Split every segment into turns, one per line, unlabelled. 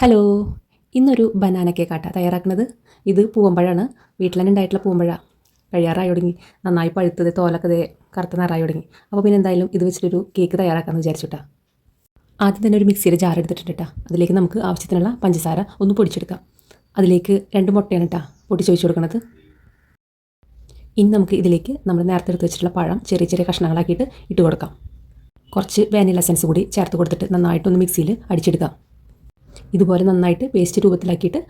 Hello ഇന്നൊരു banana കേക്കാട്ട തയ്യാറാക്കുന്നത് ഇത് പൂവമ്പഴമാണ് വീട്ടിൽ തന്നെ ഉണ്ടായിട്ടുള്ള പൂവമ്പഴ. കഴിയാറായി തുടങ്ങി. നന്നായി പഴുത്തത് തോലൊക്കെ കറുത്ത നിറായി തുടങ്ങി. അപ്പോൾ പിന്നെ എന്തായാലും ഇത് വെച്ചിട്ടൊരു കേക്ക് തയ്യാറാക്കാമെന്ന് വിചാരിച്ചിട്ടാ. ആദ്യം തന്നെ ഒരു മിക്സിയിൽ ജാർ എടുത്തിട്ടുണ്ട് കേട്ടോ അതിലേക്ക് നമുക്ക് ആവശ്യത്തിനുള്ള പഞ്ചസാര ഒന്ന് പൊടിച്ചെടുക്കാം. അതിലേക്ക് രണ്ട് മുട്ടയാണ് കേട്ടോ പൊട്ടിച്ച് വെച്ച് കൊടുക്കണത്. ഇനി നമുക്ക് ഇതിലേക്ക് നമ്മൾ നേരത്തെ എടുത്ത് വെച്ചിട്ടുള്ള പഴം ചെറിയ ചെറിയ കഷ്ണങ്ങളാക്കിയിട്ട് ഇട്ട് കൊടുക്കാം. കുറച്ച് വാനില എസൻസ് കൂടി ചേർത്ത് കൊടുത്തിട്ട് നന്നായിട്ടൊന്ന് മിക്സിയിൽ അടിച്ചെടുക്കാം. ഇതുപോലെ നന്നായിട്ട് പേസ്റ്റ് രൂപത്തിലാക്കിയിട്ട്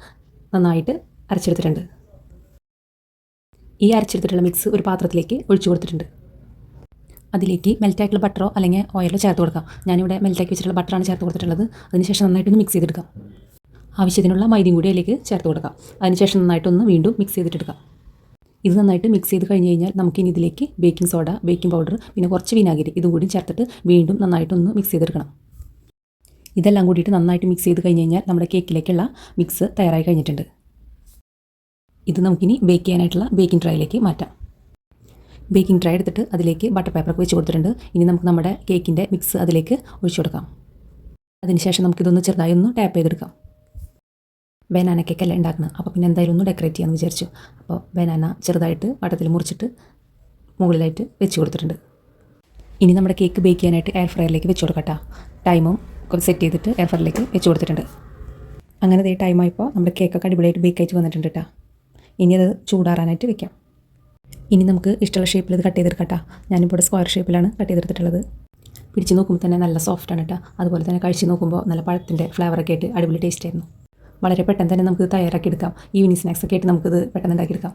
നന്നായിട്ട് അരച്ചെടുത്തിട്ടുണ്ട്. ഈ അരച്ചെടുത്തിട്ടുള്ള മിക്സ് ഒരു പാത്രത്തിലേക്ക് ഒഴിച്ചു കൊടുത്തിട്ടുണ്ട്. അതിലേക്ക് മെൽറ്റായിട്ടുള്ള ബട്ടറോ അല്ലെങ്കിൽ ഓയിലോ ചേർത്ത് കൊടുക്കാം. ഞാനിവിടെ മെൽറ്റാക്കി വെച്ചിട്ടുള്ള ബട്ടറാണ് ചേർത്ത് കൊടുത്തിട്ടുള്ളത്. അതിനുശേഷം നന്നായിട്ടൊന്ന് മിക്സ് ചെയ്തെടുക്കാം. ആവശ്യത്തിനുള്ള മൈദയും കൂടി അതിലേക്ക് ചേർത്ത് കൊടുക്കാം. അതിനുശേഷം നന്നായിട്ടൊന്ന് വീണ്ടും മിക്സ് ചെയ്തിട്ടെടുക്കാം. ഇത് നന്നായിട്ട് മിക്സ് ചെയ്ത് കഴിഞ്ഞ് കഴിഞ്ഞാൽ നമുക്ക് ഇനി ഇതിലേക്ക് ബേക്കിംഗ് സോഡ ബേക്കിംഗ് പൗഡർ പിന്നെ കുറച്ച് വിനാഗിരി ഇതും കൂടി ചേർത്തിട്ട് വീണ്ടും നന്നായിട്ടൊന്ന് മിക്സ് ചെയ്തെടുക്കണം. ഇതെല്ലാം കൂടിയിട്ട് നന്നായിട്ട് മിക്സ് ചെയ്ത് കഴിഞ്ഞ് കഴിഞ്ഞാൽ നമ്മുടെ കേക്കിലേക്കുള്ള മിക്സ് തയ്യാറായി കഴിഞ്ഞിട്ടുണ്ട്. ഇത് നമുക്കിനി ബേക്ക് ചെയ്യാനായിട്ടുള്ള ബേക്കിംഗ് ട്രൈയിലേക്ക് മാറ്റാം. ബേക്കിംഗ് ട്രൈ എടുത്തിട്ട് അതിലേക്ക് ബട്ടർ പേപ്പറൊക്കെ വെച്ച് കൊടുത്തിട്ടുണ്ട്. ഇനി നമുക്ക് നമ്മുടെ കേക്കിന്റെ മിക്സ് അതിലേക്ക് ഒഴിച്ചു കൊടുക്കാം. അതിനുശേഷം നമുക്കിതൊന്ന് ചെറുതായി ഒന്ന് ടാപ്പ് ചെയ്തെടുക്കാം. ബനാന കേക്കല്ല ഉണ്ടാക്കുന്നത്? അപ്പോൾ പിന്നെ എന്തായാലും ഒന്ന് ഡെക്കറേറ്റ് ചെയ്യാമെന്ന് വിചാരിച്ചു. അപ്പോൾ ബനാന ചെറുതായിട്ട് വട്ടത്തിൽ മുറിച്ചിട്ട് മുകളിലായിട്ട് വെച്ച് കൊടുത്തിട്ടുണ്ട്. ഇനി നമ്മുടെ കേക്ക് ബേക്ക് ചെയ്യാനായിട്ട് എയർ ഫ്രയറിലേക്ക് വെച്ച് കൊടുക്കട്ടോ. ടൈമും സെറ്റ് ചെയ്തിട്ട് എയർ ഫ്രയറിലേക്ക് വെച്ച് കൊടുത്തിട്ടുണ്ട്. അങ്ങനെ ദേ ടൈമായപ്പോൾ നമ്മുടെ കേക്കൊക്കെ അടിപൊളിയായിട്ട് ബേക്ക് ആയിട്ട് വന്നിട്ടുണ്ട് കേട്ടോ ഇനി അത് ചൂടാറാനായിട്ട് വെക്കാം. ഇനി നമുക്ക് ഇഷ്ടമുള്ള ഷേപ്പിൽ ഇത് കട്ട് ചെയ്തെടുക്കട്ടോ ഞാനിപ്പോൾ സ്ക്വയർ ഷേപ്പിലാണ് കട്ട് ചെയ്തെടുത്തിട്ടുള്ളത്. പിടിച്ച് നോക്കുമ്പോൾ തന്നെ നല്ല സോഫ്റ്റ് ആണ് കേട്ടോ അതുപോലെ തന്നെ കഴിച്ച് നോക്കുമ്പോൾ നല്ല പഴത്തിന്റെ ഫ്ലേവറൊക്കെ ആയിട്ട് അടിപൊളി ടേസ്റ്റ് ആയിരുന്നു. വളരെ പെട്ടെന്ന് തന്നെ നമുക്ക് തയ്യാറാക്കി എടുക്കാം. ഈവനിങ് സ്നാക്സ് ഒക്കെ ആയിട്ട് നമുക്കിത് പെട്ടെന്ന് ഉണ്ടാക്കിയെടുക്കാം